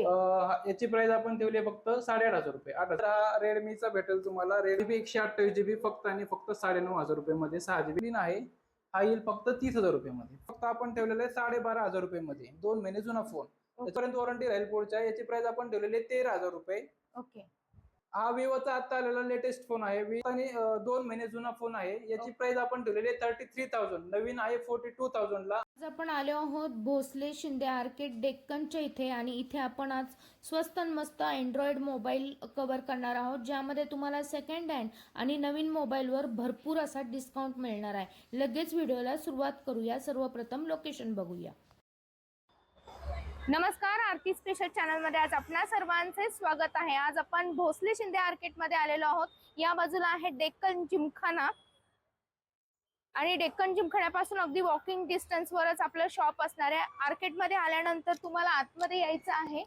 Okay. याची price आपण ठेवली आहे फक्त साडेआठ हजार रुपये. आठ हजार हा रेडमीचा भेटेल तुम्हाला. रेडमी एकशे अठ्ठावीस जीबी फक्त आणि फक्त साडेनऊ हजार रुपये मध्ये सहा जीबी आहे. हा येईल फक्त तीस हजार रुपये मध्ये फक्त आपण ठेवलेलं आहे साडेबारा हजार रुपये मध्ये दोन महिने जुना फोन त्याच्यापर्यंत वॉरंटी राहील पुढच्या. याची प्राइस आपण ठेवलेली आहे तेरा हजार रुपये. ओके. हा विवोचा आता आलेला लेटेस्ट फोन आहे. आणि अं, दोन महिने जुना फोन आहे. याची प्राइस आपण ठेवलेली आहे थर्टी थ्री थाउजंड नवीन आहे फोर्टी टू थाउजंडला आज आपण आलो आहोत भोसले शिंदे आर्केट डेक्कनच्या इथे आणि इथे आपण आज स्वस्त आणि मस्त अँड्रॉइड मोबाईल कव्हर करणार आहोत ज्यामध्ये तुम्हाला सेकंड हँड आणि नवीन मोबाईलवर भरपूर असा डिस्काउंट मिळणार आहे. लगेच व्हिडिओला सुरुवात करूया. सर्वप्रथम लोकेशन बघूया. नमस्कार आरती स्पेशल चॅनलमध्ये आज आपणा सर्वांचे स्वागत आहे. आज आपण भोसले शिंदे आर्केटमध्ये आलेलो आहोत. या बाजूला आहे डेक्कन जिमखाना. आणि डेक्कन जिमखान्यापासून अगदी वॉकिंग डिस्टन्स वरच आपलं शॉप असणार आहे. आर्केटमध्ये आल्यानंतर तुम्हाला आतमध्ये यायचं आहे.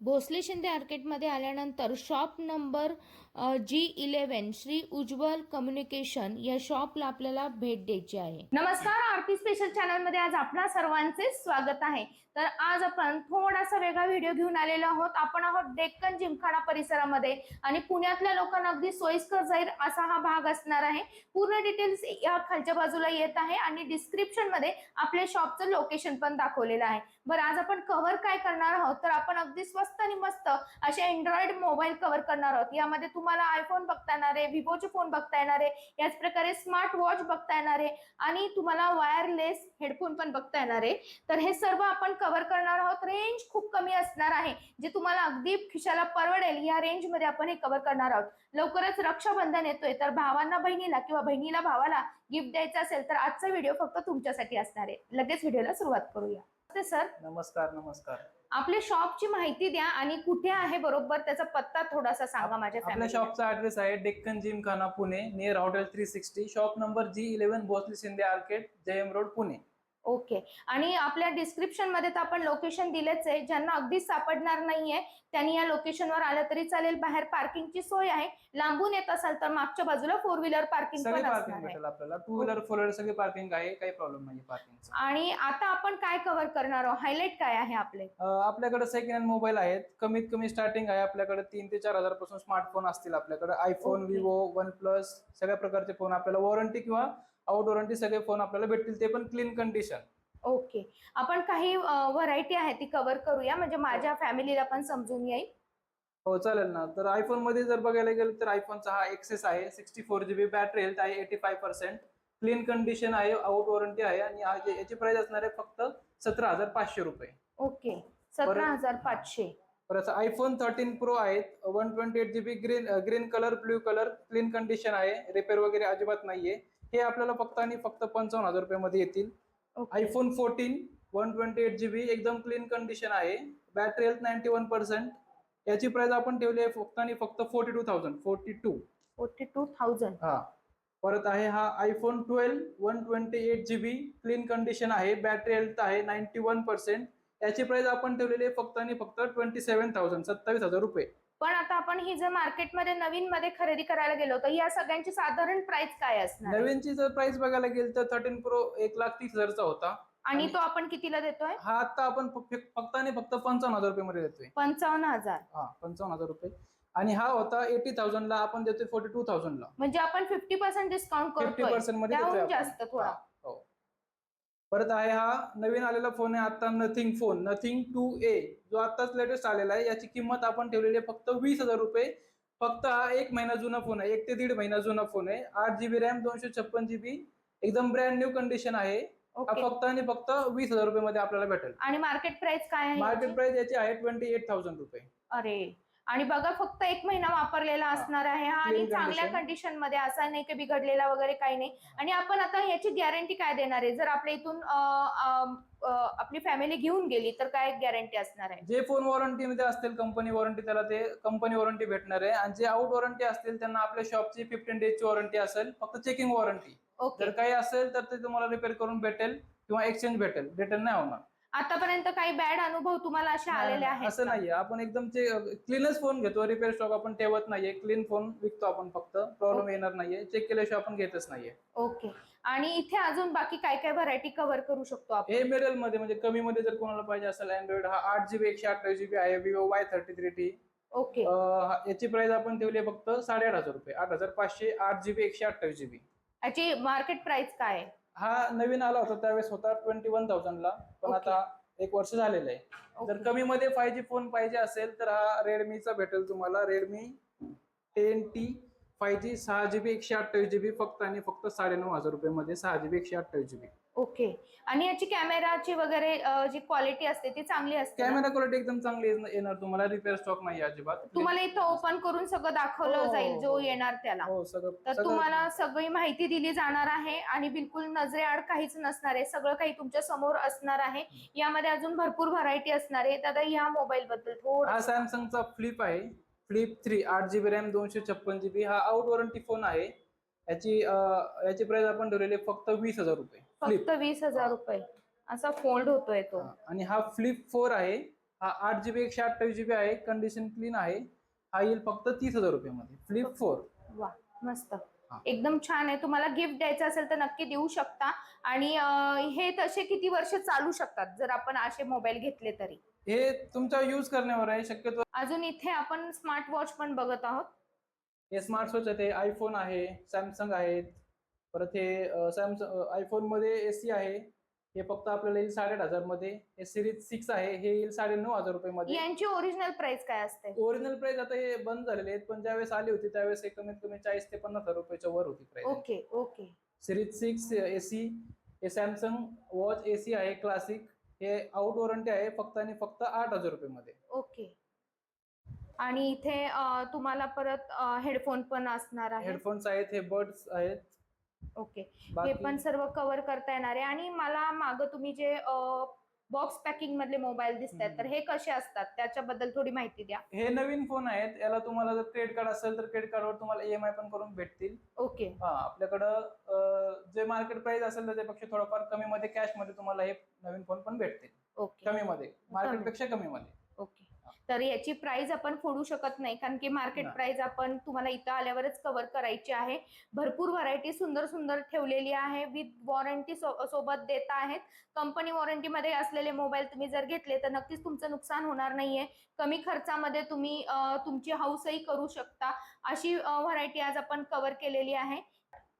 भोसले शिंदे आर्केटमध्ये आल्यानंतर shop number G eleven Shri Ujjwal communication या शॉपला आपल्याला भेट द्यायची आहे. नमस्कार आरती स्पेशल चॅनलमध्ये आज आपणा सर्वांचे स्वागत आहे. तर आज आपण थोडासा वेगळा व्हिडिओ घेऊन आलेलो आहोत. आपण आहोत डेक्कन जिमखाना परिसरामध्ये आणि पुण्यातल्या लोकांना अगदी सोयीस्कर जाईल असा हा भाग असणार आहे. पूर्ण डिटेल्स या खालच्या बाजूला येत आहे आणि डिस्क्रिप्शनमध्ये आपल्या शॉपचं लोकेशन पण दाखवलेलं आहे. बरं आज आपण कव्हर काय करणार आहोत? तर आपण अगदी स्वस्त आणि मस्त असे अँड्रॉइड मोबाईल कव्हर करणार आहोत. यामध्ये तुम्हाला आयफोन बघता येणार आहे विवोचे फोन बघता येणार आहे याच प्रकारे स्मार्ट वॉच बघता येणार आहे आणि तुम्हाला वायरलेस हेडफोन पण बघता येणार आहे. तर हे सर्व आपण कव्हर करणार आहोत. रेंज खूप कमी असणार आहे. जे तुम्हाला अगदी खिशाला परवडेल या रेंजमध्ये आपण हे कव्हर करणार आहोत. लवकरच रक्षाबंधन येतोय. तर भावांना बहिणीला किंवा बहिणीला भावाला गिफ्ट द्यायचं असेल तर आजचा व्हिडिओ फक्त तुमच्यासाठी असणार आहे. लगेच व्हिडिओला सुरुवात करूया. नमस्ते सर. नमस्कार नमस्कार. आपल्या शॉपची माहिती द्या आणि कुठे आहे बरोबर त्याचा पत्ता थोडासा सांगा माझ्या आपल्या शॉपचा ऍड्रेस आहे Deccan Gymkhana Pune near hotel three sixty shop number G eleven Bhosale Shinde arcade Jayam road Pune. Okay. आणि आपल्या डिस्क्रिप्शनमध्ये तर आपण लोकेशन दिलेच आहे. ज्यांना अगदीच सापडणार नाहीये त्यांनी या लोकेशनवर आलं तरी चालेल. बाहेर पार्किंगची सोय आहे. लांबून येत असाल तर मागच्या बाजूला फोर व्हीलर पार्किंग सगळी पण पार्किंग असणार आहे. भेटेल आपल्याला. टू व्हीलर फोर व्हीलर सगळी पार्किंग आहे. काही प्रॉब्लेम नाही पार्किंगचा आणि आता आपण काय कव्हर करणार आहोत? हायलाइट काय आहे आपले? आपल्याकडे सेकंड हँड मोबाईल आहेत. कमीत कमी स्टार्टिंग आहे आपल्याकडे तीन ते चार हजारपासून स्मार्टफोन असतील आपल्याकडे. IPhone Okay. Vivo OnePlus सगळ्या प्रकारचे फोन आपल्याला वॉरंटी किंवा आउट वॉरंटी सगळे फोन आपल्याला भेटतील ते पण क्लीन कंडिशन ओके आपण काही व्हरायटी आहे ती कव्हर करूया. म्हणजे माझ्या फॅमिलीला पण समजून येईल. हो चालेल ना. तर आयफोनमध्ये जर बघायला गेलं तर आयफोनचा हा एक्सेस आहे. Sixty four GB battery health आहे eighty five percent clean condition आहे आउट वॉरंटी आहे. आणि हा- याची प्राइस असणार आहे फक्त सतरा हजार पाचशे रुपये. ओके सतरा हजार पाचशे. परत आयफोन थर्टीन प्रो आहेत. One twenty eight GB green green colour blue colour clean condition आहे. रिपेअर वगैरे अजिबात नाहीये. हे आपल्याला फक्त आणि फक्त पंचावन्न हजार रुपयामध्ये येतील. IPhone fourteen one twenty eight GB एकदम क्लीन कंडिशन आहे. Battery health ninety one percent याची प्राइस आपण ठेवली आहे फक्त आणि फक्त forty two thousand forty two forty two thousand हा. परत आहे हा iPhone twelve one twenty eight GB clean condition आहे. बॅटरी हेल्थ आहे नाईन्टी वन पर्सेंट याची प्राइस आपण ठेवलेली आहे फक्त आणि फक्त ट्वेंटी सेव्हन थाउजंड सत्तावीस हजार रुपये. पण आता आपण ही जर मार्केटमध्ये नवीन मध्ये खरेदी करायला गेलो तर या सगळ्यांची साधारण प्राइस काय असणार? आहे? नवीनची जर प्राइस बघायला गेली तर थर्टीन प्रो एक लाख तीस हजारचा होता. आणि तो आपण कितीला देतोय? हा आता आपण फ- फक्त आणि फक्त पंचावन्न हजार रुपये मध्ये देतोय. पंचावन्न हजार? हा पंचावन्न हजार रुपये. आणि हा होता एटी थाउजंडला आपण देतोय फोर्टी टू थाउजंडला म्हणजे आपण फिफ्टी पर्सेंट डिस्काउंट फिफ्टी करतोय पर्सेंटमध्ये त्याहून देतोय आपण. जास्त थोडा. हो. परत आहे हा नवीन आलेला फोन आहे आता Nothing phone Nothing two A जो आताच लेटेस्ट आलेला आहे याची किंमत आपण ठेवलेली आहे फक्त वीस हजार रुपये. फक्त हा एक महिना जुना फोन आहे एक ते दीड महिना जुना फोन आहे. आठ जीबी रॅम दोनशे छप्पन जीबी एकदम ब्रँड न्यू कंडिशन आहे. हा फक्त आणि फक्त वीस हजार रुपये मध्ये आपल्याला भेटेल. आणि मार्केट प्राइस काय आहे मार्केट? प्राइस याची आहे ट्वेंटी एट थाउजंड रुपये. अरे. आणि बघा फक्त एक महिना वापरलेला असणार आहे हा आणि चांगल्या. कंडिशनमध्ये असा नाही की बिघडलेला वगैरे काही नाही. आणि आपण आता याची गॅरंटी काय देणार आहे? जर आपल्या इथून आपली फॅमिली घेऊन गेली तर काय गॅरंटी असणार आहे? जे फोन वॉरंटी मध्ये असतील कंपनी वॉरंटी त्याला ते कंपनी वॉरंटी भेटणार आहे. आणि जे आउट वॉरंटी असतील त्यांना आपल्या शॉपची फिफ्टीन डेजची वॉरंटी असेल. फक्त चेकिंग वॉरंटी जर काही असेल तर ते तुम्हाला रिपेअर करून भेटेल किंवा एक्सचेंज भेटेल. रिटर्न नाही होणार. आतापर्यंत काही बॅड अनुभव तुम्हाला असे आलेले आहेत असं? नाहीये. आपण एकदम ते क्लीनच फोन घेतो रिपेअर स्टॉक आपण ठेवत नाहीये क्लीन फोन विकतो आपण फक्त प्रॉब्लेम. येणार नाहीये चेक केल्याशिवाय आपण घेतच नाहीये. ओके. आणि इथे अजून बाकी काय काय व्हरायटी कव्हर करू शकतो आपण? हे मिडलमध्ये म्हणजे कमी मध्ये जर कोणाला पाहिजे असेल अँड्रॉइड हा आठ जीबी एकशे अठ्ठावीस जीबी आहे Vivo Y thirty three T okay याची प्राइस आपण ठेवली आहे फक्त साडेआठ हजार रुपये आठ हजार पाचशे आठ जीबी एकशे अठ्ठावीस जीबी याची मार्केट प्राइस काय आहे? हा नवीन आला होता त्यावेळेस होता ट्वेंटी वन थाउजंडला पण ओके. आता एक वर्ष झालेलं आहे जर. कमी मध्ये फाय जी फोन पाहिजे असेल तर हा रेडमीचा भेटेल तुम्हाला Redmi ten T five G सहा जीबी एकशे अठ्ठावीस जीबी फक्त आणि फक्त साडेनऊ हजार रुपये मध्ये सहा जीबी एकशे अठ्ठावीस जीबी ओके. आणि याची कॅमेराची वगैरे जी क्वालिटी असते ती चांगली असते? कॅमेरा क्वालिटी एकदम चांगली येण- येणार. तुम्हाला रिपेअर स्टॉक नाही अजिबात. तुम्हाला इथं ओपन करून सगळं दाखवलं हो, जाईल जो हो. येणार त्याला. हो तर तुम्हाला सगळी माहिती दिली जाणार आहे आणि बिलकुल नजरेआड काहीच नसणार आहे. सगळं काही तुमच्यासमोर असणार आहे. यामध्ये अजून भरपूर व्हरायटी असणार आहे. दादा ह्या मोबाईल बद्दल थोडं हा सॅमसंगचा फ्लिप आहे. फ्लिप थ्री आठ जीबी रॅम दोनशे छप्पन जीबी हा आउट वॉरंटी फोन आहे. याची याची प्राइस आपण ठरवली आहे फक्त वीस हजार रुपये. फक्त वीस हजार रुपये. असा फोल्ड होतोय तो. आणि हा फ्लिप फोर आहे. हा आठ जीबी एकशे अठ्ठावीस जीबी आहे. कंडिशन क्लीन आहे. हा येईल फक्त तीस हजार रुपये मध्ये फ्लिप फोर वा मस्त. एकदम छान आहे. तुम्हाला गिफ्ट द्यायचं असेल तर नक्की देऊ शकता. आणि हे तसे किती वर्ष चालू शकतात जर आपण असे मोबाईल घेतले तरी? हे तुमचा यूज करण्यावर आहे. शक्यतो अजून इथे आपण स्मार्ट वॉच पण बघत आहोत. हे स्मार्टवॉच आहे. आयफोन आहे. सॅमसंग आहेत. परत हे सॅमसंग आयफोनमध्ये एसी आहे. हे फक्त आपल्याला येईल साडेआठ हजारमध्ये. हे सिरीज सिक्स आहे. हे येईल साडे नऊ हजार रुपये मध्ये यांची ओरिजिनल प्राइस काय असते? ओरिजिनल प्राइस आता हे बंद झालेले आहेत पण ज्यावेळेस आली होती त्यावेळेस हे कमीत कमी चाळीस ते पन्नास हजार रुपयाच्या वर होती price okay okay series six SE हे सॅमसंग वॉच एसी आहे क्लासिक हे आउट वॉरंटी आहे फक्त आणि फक्त आठ हजार रुपये मध्ये ओके आणि इथे तुम्हाला परत हेडफोन पण असणार आहे. हेडफोन्स आहेत हे बर्ड्स आहेत. ओके. हे बाकी पण सर्व कव्हर करता येणार आहे. आणि मला माग तुम्ही जे बॉक्स पॅकिंग मधले मोबाईल दिसत आहेत तर हे कसे असतात? त्याच्याबद्दल थोडी माहिती द्या. हे नवीन फोन आहेत. याला तुम्हाला जर क्रेडिट कार्ड असेल तर क्रेडिट कार्डवर तुम्हाला ईएमआय पण करून भेटतील. ओके. हा आपल्याकडं अं, जे मार्केट प्राइस असेल त्याच्यापेक्षा थोडंफार कमी मध्ये कॅशमध्ये तुम्हाला हे नवीन फोन पण भेटतील. ओके. कमी. मध्ये मार्केटपेक्षा कमी मध्ये ओके. तर याची प्राइस आपण फोडू शकत नाही. कारण की मार्केट. प्राइस आपण तुम्हाला इथं आल्यावरच कव्हर करायची आहे. भरपूर व्हरायटी सुंदर सुंदर ठेवलेली आहे. विथ वॉरंटी सोबत देत आहेत. कंपनी वॉरंटी मध्ये असलेले मोबाईल तुम्ही जर घेतले तर नक्कीच तुमचं नुकसान होणार नाहीये. कमी खर्चामध्ये तुम्ही तुमची हाऊसही करू शकता. अशी व्हरायटी आज आपण कव्हर केलेली आहे.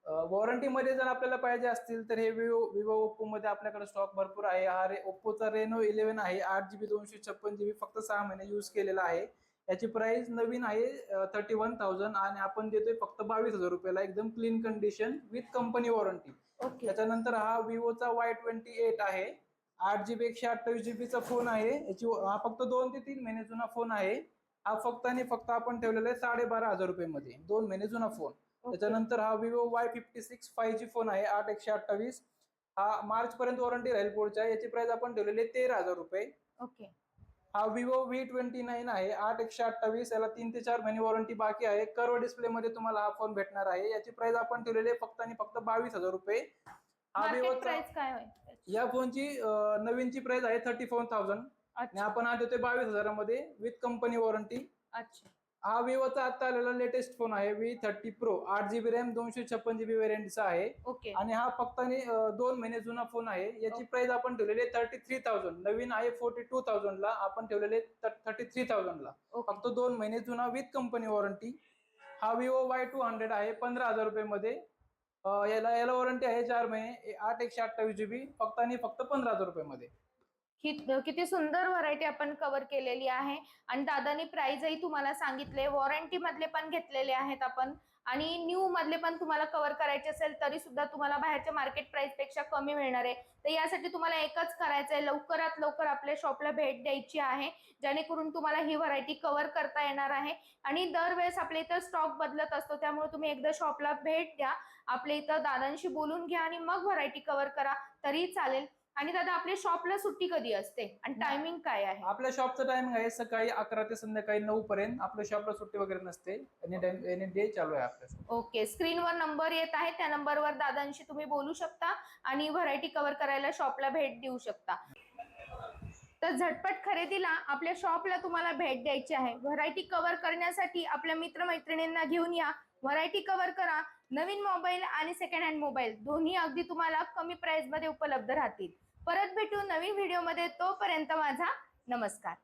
वॉरंटी मध्ये जर आपल्याला पाहिजे असतील तर हे विवो विवो ओप्पो मध्ये आपल्याकडे स्टॉक भरपूर आहे. हा रे ओप्पोचा रेनो इलेव्हन आहे. आठ जीबी दोनशे छप्पन जीबी फक्त सहा महिने युज केलेला आहे. याची प्राइस नवीन आहे थर्टी वन थाउजंड आणि आपण देतोय फक्त बावीस हजार रुपयाला. एकदम clean condition with company warranty त्याच्यानंतर हा विवोचा वाय ट्वेंटी एट आहे. आठ जीबी एकशे अठ्ठावीस जीबीचा फोन आहे. याची हा फक्त दोन ते तीन महिने जुना फोन आहे. हा फक्त आणि फक्त आपण ठेवलेला आहे साडेबारा हजार रुपये मध्ये दोन महिने जुना फोन त्याच्यानंतर हा Vivo Y fifty six five G phone आहे आठ एकशे अठ्ठावीस. हा मार्च पर्यंत वॉरंटी राहील पुढच्या. याची प्राइस आपण ठेवलेली आहे तेरा हजार रुपये. ओके. हा विवो व्ही ट्वेंटी नाईन आहे आठ एकशे अठ्ठावीस. याला तीन ते चार महिने वॉरंटी बाकी आहे. कर्व डिस्प्ले मध्ये तुम्हाला हा फोन भेटणार आहे. याची प्राइस आपण ठेवलेली आहे फक्त आणि फक्त बावीस हजार रुपये. हा होईल या फोनची नवीनची प्राइस आहे थर्टी फोर थाउजंड आणि आपण हा देतोय बावीस हजारामध्ये विथ कंपनी वॉरंटी अच्छा. हा विवोचा आता आलेला लेटेस्ट फोन आहे व्ही थर्टी प्रो आठ जीबी रॅम दोनशे छप्पन जीबी व्हेरियंटचा आहे. ओके आणि हा फक्त दोन महिने जुना फोन आहे. याची. प्राइस आपण ठेवलेली थर्टी थ्री थाउजंड नवीन आहे फोर्टी टू ला. आपण ठेवलेले थर्टी थ्री ला. ओके फक्त दोन महिने जुना विथ कंपनी वॉरंटी हा विवो वाय टू हंड्रेड आहे पंधरा हजार रुपये मध्ये याला याला वॉरंटी आहे चार महिने. आठ एकशे अठ्ठावीस जीबी फक्त आणि फक्त पंधरा हजार रुपये मध्ये किती सुंदर व्हरायटी आपण कव्हर केलेली आहे. आणि दादानी प्राइजही तुम्हाला सांगितले. वॉरंटी मधले पण घेतलेले आहेत आपण. आणि न्यू मधले पण तुम्हाला कव्हर करायचे असेल तरी सुद्धा तुम्हाला बाहेरच्या मार्केट प्राइसपेक्षा कमी मिळणार आहे. तर यासाठी तुम्हाला एकच करायचं आहे. लवकरात लवकर आपल्या शॉपला भेट द्यायची आहे. जेणेकरून तुम्हाला ही व्हरायटी कव्हर करता येणार आहे. आणि दरवेळेस आपल्या इथं स्टॉक बदलत असतो. त्यामुळे तुम्ही एकदा शॉपला भेट द्या. आपल्या इथं दादांशी बोलून घ्या आणि मग व्हरायटी कव्हर करा. तरी चालेल. आणि दादा आपल्या शॉपला सुट्टी कधी असते? आणि टायमिंग काय आहे? आपल्या शॉपचं टायमिंग आहे सकाळी अकरा ते संध्याकाळी नऊ पर्यंत. आपल्या शॉपला सुट्टी वगैरे नसते. एनी टाइम एनी डे चालू आहे आपल्या. ओके. स्क्रीनवर नंबर येत आहे. त्या नंबरवर दादांशी तुम्ही बोलू शकता आणि व्हरायटी कव्हर करायला शॉपला भेट देऊ शकता. तर झटपट खरेदीला आपल्या शॉपला तुम्हाला भेट द्यायची आहे. व्हरायटी कव्हर करण्यासाठी आपल्या मित्रमैत्रिणींना घेऊन या. व्हरायटी कव्हर करा. नवीन मोबाईल आणि सेकंड हँड मोबाईल दोन्ही अगदी तुम्हाला कमी प्राइसमध्ये उपलब्ध राहतील. परत भेटू नवीन व्हिडिओमध्ये तोपर्यंत माझा नमस्कार.